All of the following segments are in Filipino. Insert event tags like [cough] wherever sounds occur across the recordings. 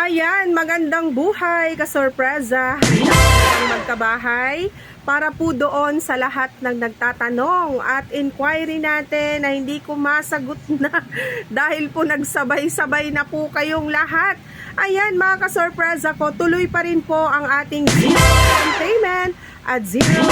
Ayan, magandang buhay, kasorpresa. Ang magkabahay para po doon sa lahat ng nagtatanong at inquiry natin na hindi ko masagot na [laughs] dahil po nagsabay-sabay na po kayong lahat. Ayan mga kasorpresa ko, tuloy pa rin po ang ating payment at zero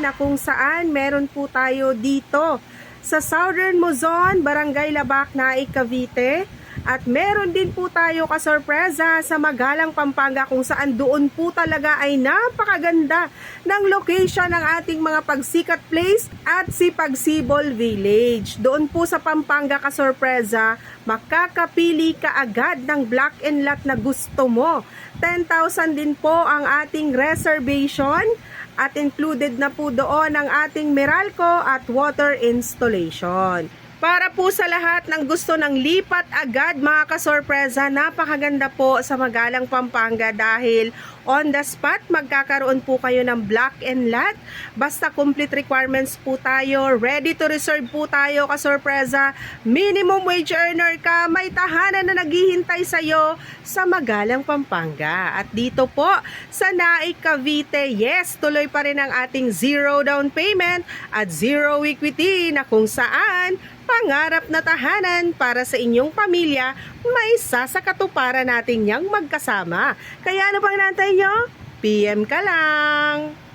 na kung saan meron po tayo dito sa Southern Luzon, Barangay Labac, Naik, Cavite. At meron din po tayo kasorpresa sa Magalang, Pampanga kung saan doon po talaga ay napakaganda ng location ng ating mga pagsikat place at si Pagsibol Village. Doon po sa Pampanga kasorpresa, makakapili ka agad ng block and lot na gusto mo. 10,000 din po ang ating reservation at included na po doon ang ating Meralco at water installation. Para po sa lahat ng gusto ng lipat agad mga kasorpresa, napakaganda po sa Magalang Pampanga dahil on the spot magkakaroon po kayo ng block and lot. Basta complete requirements po tayo, ready to reserve po tayo kasorpresa. Minimum wage earner ka, may tahanan na naghihintay sa'yo sa Magalang Pampanga. At dito po sa Naik Cavite, yes, tuloy pa rin ang ating zero down payment at zero equity na kung saan pangarap na tahanan para sa inyong pamilya, may isa sa katuparan natin niyang magkasama. Kaya ano pang nantay nyo? PM ka lang!